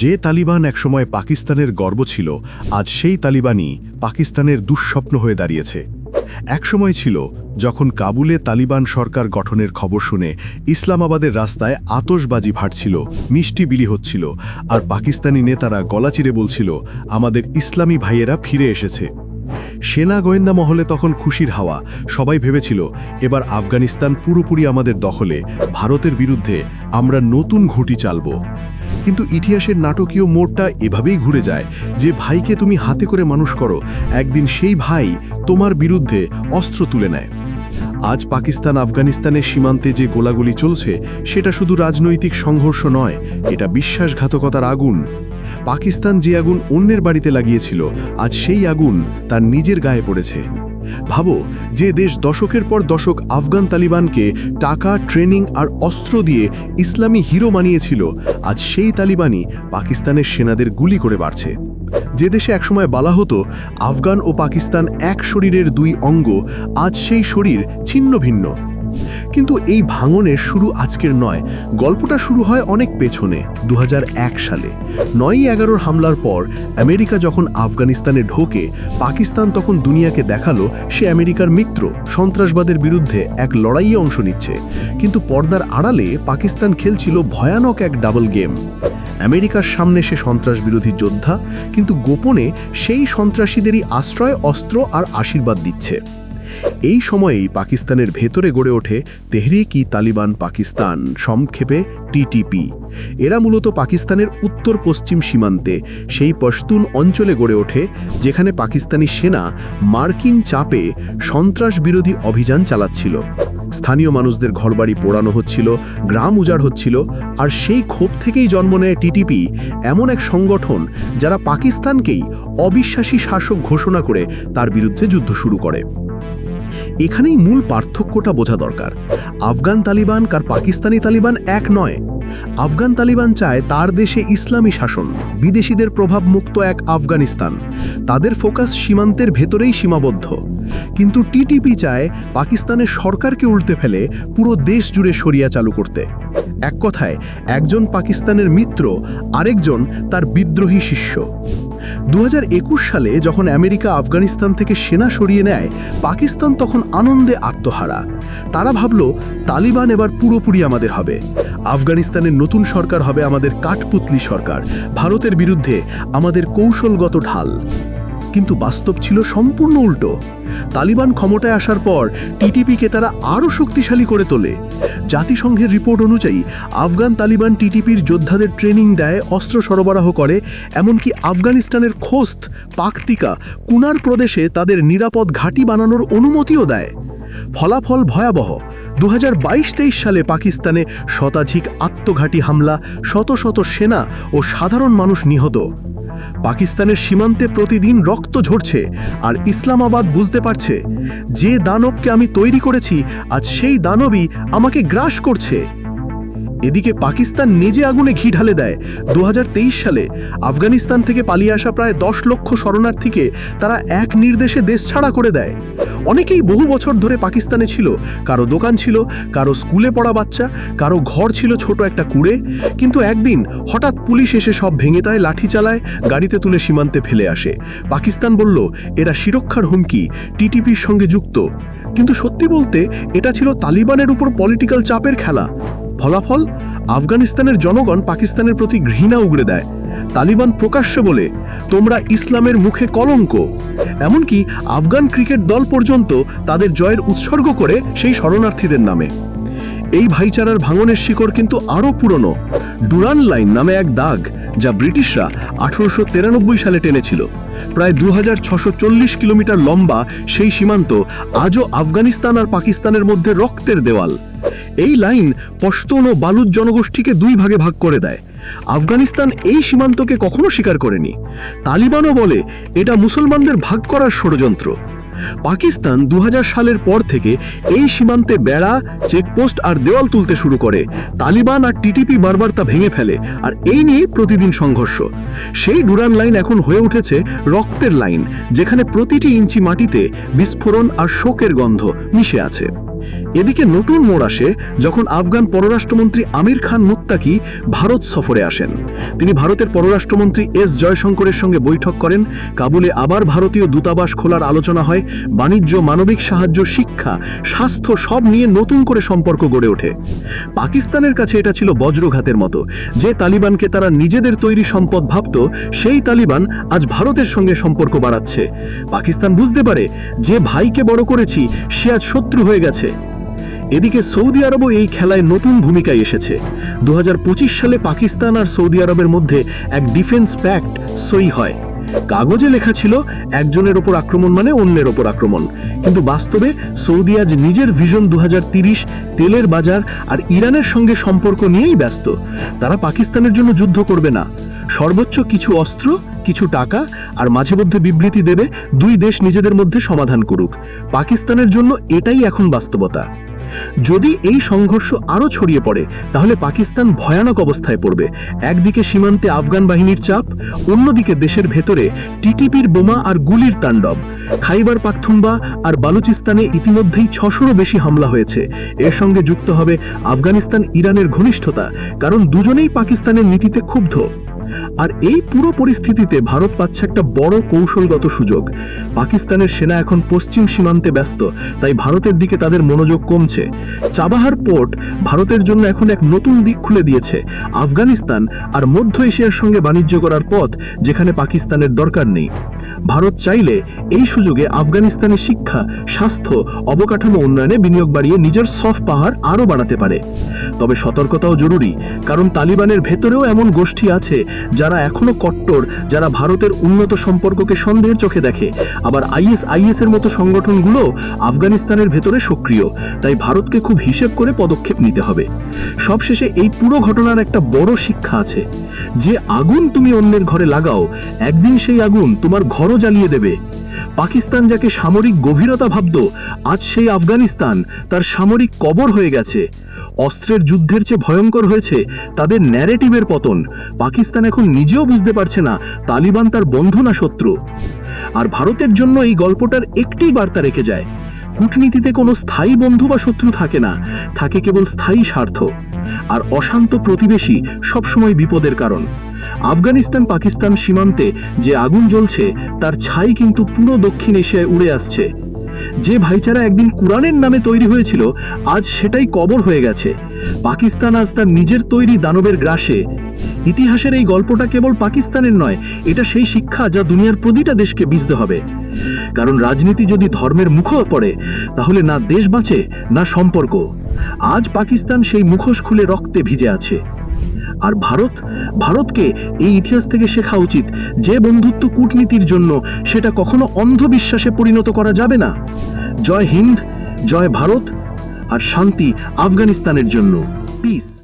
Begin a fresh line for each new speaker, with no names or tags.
যে তালিবান একসময় পাকিস্তানের গর্ব ছিল, আজ সেই তালিবানই পাকিস্তানের দুঃস্বপ্ন হয়ে দাঁড়িয়েছে। একসময় ছিল যখন কাবুলে তালিবান সরকার গঠনের খবর শুনে ইসলামাবাদের রাস্তায় আতশবাজি ভাটছিল মিষ্টি বিলি হচ্ছিল, আর পাকিস্তানি নেতারা গলাচিরে বলছিল, আমাদের ইসলামী ভাইয়েরা ফিরে এসেছে। সেনা গোয়েন্দা মহলে তখন খুশির হাওয়া, সবাই ভেবেছিল, এবার আফগানিস্তান পুরোপুরি আমাদের দখলে, ভারতের বিরুদ্ধে আমরা নতুন ঘুঁটি চালব। কিন্তু ইতিহাসের নাটকীয় মোড়টা এভাবেই ঘুরে যায় যে ভাইকে তুমি হাতে করে মানুষ করো, একদিন সেই ভাই তোমার বিরুদ্ধে অস্ত্র তুলে নেয়। আজ পাকিস্তান আফগানিস্তানের সীমান্তে যে গোলাগুলি চলছে, সেটা শুধু রাজনৈতিক সংঘর্ষ নয়, এটা বিশ্বাসঘাতকতার আগুন। পাকিস্তান যে আগুন অন্যের বাড়িতে লাগিয়েছিল, আজ সেই আগুন তার নিজের গায়ে পড়েছে। ভাবো যে দেশ দশকের পর দশক আফগান তালিবানকে টাকা, ট্রেনিং আর অস্ত্র দিয়ে ইসলামী হিরো মানিয়েছিল আজ সেই তালিবানই পাকিস্তানের সেনাদের গুলি করে বাড়ছে যে দেশে একসময় বলা হতো, আফগান ও পাকিস্তান এক শরীরের দুই অঙ্গ, আজ সেই শরীর ছিন্ন ভিন্ন। কিন্তু এই ভাঙনের শুরু আজকের নয়। গল্পটা শুরু হয় অনেক পেছনে দু হাজার এক সালে। নয়ই এগারোর হামলার পর আমেরিকা যখন আফগানিস্তানে ঢোকে, পাকিস্তান তখন দুনিয়াকে দেখাল সে আমেরিকার মিত্র, সন্ত্রাসবাদের বিরুদ্ধে এক লড়াইয়ে অংশ নিচ্ছে। কিন্তু পর্দার আড়ালে পাকিস্তান খেলছিল ভয়ানক এক ডাবল গেম। আমেরিকার সামনে সে সন্ত্রাস বিরোধী যোদ্ধা, কিন্তু গোপনে সেই সন্ত্রাসীদেরই আশ্রয়, অস্ত্র আর আশীর্বাদ দিচ্ছে। এই সময়েই পাকিস্তানের ভেতরে গড়ে ওঠে তেহরিক ই তালিবান পাকিস্তান সংক্ষেপে টিটিপি এরা মূলত পাকিস্তানের উত্তর পশ্চিম সীমান্তে, সেই পশতুন অঞ্চলে গড়ে ওঠে, যেখানে পাকিস্তানি সেনা মার্কিন চাপে সন্ত্রাস বিরোধী অভিযান চালাচ্ছিল। স্থানীয় মানুষদের ঘরবাড়ি পোড়ানো হচ্ছিল, গ্রাম উজাড় হচ্ছিল, আর সেই ক্ষোভ থেকেই জন্ম নেয় টিটিপি এমন এক সংগঠন যারা পাকিস্তানকেই অবিশ্বাসী শাসক ঘোষণা করে তার বিরুদ্ধে যুদ্ধ শুরু করে। এখানেই মূল পার্থক্যটা বোঝা দরকার। আফগান তালিবান কার পাকিস্তানি তালিবান এক নয়। আফগান তালিবান চায় তার দেশে ইসলামী শাসন, বিদেশিদের প্রভাব মুক্ত এক আফগানিস্তান। তাদের ফোকাস সীমান্তের ভেতরেই সীমাবদ্ধ। কিন্তু টিটিপি চায় পাকিস্তানের সরকারকে উল্টে ফেলে পুরো দেশ জুড়ে সরিয়া চালু করতে। এক কথায়, একজন পাকিস্তানের মিত্র, আরেকজন তার বিদ্রোহী শিষ্য। দু হাজার একুশ সালে যখন আমেরিকা আফগানিস্তান থেকে সেনা সরিয়ে নেয়, পাকিস্তান তখন আনন্দে আত্মহারা। তারা ভাবল, তালিবান এবার পুরোপুরি আমাদের হবে। আফগানিস্তানের নতুন সরকার হবে আমাদের কাঠপুতলি সরকার। ভারতের বিরুদ্ধে আমাদের কৌশলগত ঢাল। কিন্তু বাস্তব ছিল সম্পূর্ণ উল্টো। তালিবান ক্ষমতায় আসার পর টিটিপিকে তারা আরও শক্তিশালী করে তোলে। জাতিসংঘের রিপোর্ট অনুযায়ী, আফগান তালিবান টিটিপির যোদ্ধাদের ট্রেনিং দেয়, অস্ত্র সরবরাহ করে, এমনকি আফগানিস্তানের খোস্ত, পাকতিকা, কুনার প্রদেশে তাদের নিরাপদ ঘাঁটি বানানোর অনুমতিও দেয়। ফলাফল ভয়াবহ। দু হাজার সালে পাকিস্তানে শতাধিক আত্মঘাতী হামলা, শত শত সেনা ও সাধারণ মানুষ নিহত। পাকিস্তানের সীমান্তে প্রতিদিন রক্ত ঝরছে আর ইসলামাবাদ বুঝতে পারছে, যে দানবকে আমি তৈরি করেছি, আজ সেই দানবই আমাকে গ্রাস করছে। এদিকে পাকিস্তান নিজে আগুনে ঘি ঢালে দেয়। দু হাজার তেইশ সালে আফগানিস্তান থেকে পালিয়ে আসা প্রায় দশ লক্ষ শরণার্থীকে তারা এক নির্দেশে দেশ ছাড়া করে দেয়। অনেকেই বহু বছর ধরে পাকিস্তানে ছিল। কারও দোকান ছিল, কারও স্কুলে পড়া বাচ্চা, কারও ঘর ছিল ছোট একটা কুড়ে। কিন্তু একদিন হঠাৎ পুলিশ এসে সব ভেঙে দেয় লাঠি চালায়, গাড়িতে তুলে সীমান্তে ফেলে আসে। পাকিস্তান বলল, এরা সুরক্ষার হুমকি, টিটিপির সঙ্গে যুক্ত। কিন্তু সত্যি বলতে, এটা ছিল তালিবানের উপর পলিটিক্যাল চাপের খেলা। ফলাফল? আফগানিস্তানের জনগণ পাকিস্তানের প্রতি ঘৃণা উগড়ে দেয়। তালিবান প্রকাশ্য বলে, তোমরা ইসলামের মুখে কলঙ্ক। এমনকি আফগান ক্রিকেট দল পর্যন্ত তাদের জয়ের উৎসর্গ করে সেই শরণার্থীদের নামে। এই ভাইচারার ভাঙনের শিকড় কিন্তু আরও পুরনো। ডুরান লাইন নামে এক দাগ, যা ব্রিটিশরা আঠারোশো সালে টেনেছিল। প্রায় দু কিলোমিটার লম্বা সেই সীমান্ত আজও আফগানিস্তান আর পাকিস্তানের মধ্যে রক্তের দেওয়াল। এই লাইন পশতন ও বালুচ জনগোষ্ঠীকে দুই ভাগে ভাগ করে দেয়। আফগানিস্তান এই সীমান্তকে কখনো স্বীকার করেনি। তালিবানও বলে, এটা মুসলমানদের ভাগ করার ষড়যন্ত্র। পাকিস্তান দু হাজার সালের পর থেকে এই সীমান্তে বেড়া, চেকপোস্ট আর দেওয়াল তুলতে শুরু করে। তালিবান আর টিটিপি বারবার তা ভেঙে ফেলে, আর এই নিয়ে প্রতিদিন সংঘর্ষ। সেই ডুরান লাইন এখন হয়ে উঠেছে রক্তের লাইন, যেখানে প্রতিটি ইঞ্চি মাটিতে বিস্ফোরণ আর শোকের গন্ধ মিশে আছে। এদিকে নতুন মোড় আসে যখন আফগান পররাষ্ট্রমন্ত্রী আমির খান মুত্তাকি ভারত সফরে আসেন। তিনি ভারতের পররাষ্ট্রমন্ত্রী এস জয়শঙ্করের সঙ্গে বৈঠক করেন। কাবুলে আবার ভারতীয় দূতাবাস খোলার আলোচনা হয়। বাণিজ্য, মানবিক সাহায্য, শিক্ষা, স্বাস্থ্য সব নিয়ে নতুন করে সম্পর্ক গড়ে ওঠে। পাকিস্তানের কাছে এটা ছিল বজ্রঘাতের মতো। যে তালিবানকে তারা নিজেদের তৈরি সম্পদ ভাবত, সেই তালিবান আজ ভারতের সঙ্গে সম্পর্ক বাড়াচ্ছে। পাকিস্তান বুঝতে পারে, যে ভাইকে বড় করেছি, সে আজ শত্রু হয়ে গেছে। এদিকে সৌদি আরবও এই খেলায় নতুন ভূমিকায় এসেছে। দু হাজার পঁচিশ সালে পাকিস্তান আর সৌদি আরবের মধ্যে এক ডিফেন্স প্যাক্ট সই হয়। কাগজে লেখা ছিল, একজনের ওপর আক্রমণ মানে অন্যের ওপর আক্রমণ। কিন্তু বাস্তবে সৌদি আজ নিজের ভিশন দু তেলের বাজার আর ইরানের সঙ্গে সম্পর্ক নিয়েই ব্যস্ত। তারা পাকিস্তানের জন্য যুদ্ধ করবে না। সর্বোচ্চ কিছু অস্ত্র, কিছু টাকা আর মাঝে মধ্যে বিবৃতি দেবে দুই দেশ নিজেদের মধ্যে সমাধান করুক। পাকিস্তানের জন্য এটাই এখন বাস্তবতা। যদি এই সংঘর্ষ আরও ছড়িয়ে পড়ে, তাহলে পাকিস্তান ভয়ানক অবস্থায় পড়বে। একদিকে সীমান্তে আফগান বাহিনীর চাপ, অন্যদিকে দেশের ভেতরে টিটিপির বোমা আর গুলির তাণ্ডব। খাইবার পাখথুম্বা আর বালুচিস্তানে ইতিমধ্যেই ছশোরও বেশি হামলা হয়েছে। এর সঙ্গে যুক্ত হবে আফগানিস্তান ইরানের ঘনিষ্ঠতা, কারণ দুজনেই পাকিস্তানের নীতিতে ক্ষুব্ধ। আর এই পুরো পরিস্থিতিতে ভারত পাচ্ছে একটা বড় কৌশলগত সুযোগ। পাকিস্তানের সেনা এখন পশ্চিম সীমান্তে ব্যস্ত, তাই ভারতের দিকে তাদের মনোযোগ কমছে। চাবাহার পোর্ট ভারতের জন্য এখন এক নতুন দিক খুলে দিয়েছে। আফগানিস্তান আর মধ্য এশিয়ার সঙ্গে বাণিজ্য করার পথ যেখানে পাকিস্তানের দরকার নেই। ভারত চাইলে এই সুযোগে আফগানিস্তানের শিক্ষা, স্বাস্থ্য, অবকাঠামো উন্নয়নে বিনিয়োগ বাড়িয়ে নিজের সফট পাহাড় আরও বাড়াতে পারে। তবে সতর্কতাও জরুরি, কারণ তালিবানের ভেতরেও এমন গোষ্ঠী আছে যারা এখনও কট্টর, যারা ভারতের উন্নত সম্পর্ককে সন্দেহের চোখে দেখে। আবার আইএস আইএস এর মতো সংগঠনগুলো আফগানিস্তানের ভেতরে সক্রিয়, তাই ভারতকে খুব হিসেব করে পদক্ষেপ নিতে হবে। সবশেষে এই পুরো ঘটনার একটা বড় শিক্ষা আছে। যে আগুন তুমি অন্যের ঘরে লাগাও, একদিন সেই আগুন তোমার ঘরও জ্বালিয়ে দেবে। পাকিস্তান যাকে সামরিক গভীরতা ভাবত, আজ সেই আফগানিস্তান তার সামরিক কবর হয়ে গেছে। অস্ত্রের যুদ্ধের চেয়ে ভয়ঙ্কর হয়েছে, তাদের ন্যারেটিভের পতন, পাকিস্তান এখন নিজেও বুঝতে পারছে না তালিবান তার বন্ধু না শত্রু। আর ভারতের জন্য এই গল্পটার একটি বার্তা রেখে যায়, কূটনীতিতে কোনো স্থায়ী বন্ধু বা শত্রু থাকে না, থাকে কেবল স্থায়ী স্বার্থ। আর অশান্ত প্রতিবেশী সবসময় বিপদের কারণ। আফগানিস্তান পাকিস্তান সীমান্তে যে আগুন জ্বলছে, তার ছাই কিন্তু পুরো দক্ষিণ এশিয়ায় উড়ে আসছে। যে ভাইচারা একদিন কোরআনের নামে তৈরি হয়েছিল, আজ সেটাই কবর হয়ে গেছে। পাকিস্তান আজ তার নিজের তৈরি দানবের গ্রাসে। ইতিহাসের এই গল্পটা কেবল পাকিস্তানের নয়, এটা সেই শিক্ষা যা দুনিয়ার প্রতিটা দেশকে বুঝতে হবে। কারণ রাজনীতি যদি ধর্মের মুখ পড়ে, তাহলে না দেশ বাঁচে, না সম্পর্ক। আজ পাকিস্তান সেই মুখোশ খুলে রক্তে ভিজে আছে। আর ভারত? ভারতকে এই ইতিহাস থেকে শেখা উচিত যে বন্ধুত্ব কূটনীতির জন্য সেটা কখনো অন্ধবিশ্বাসে পরিণত করা যাবে না। জয় হিন্দ, জয় ভারত আর শান্তি আফগানিস্তানের জন্য। পিস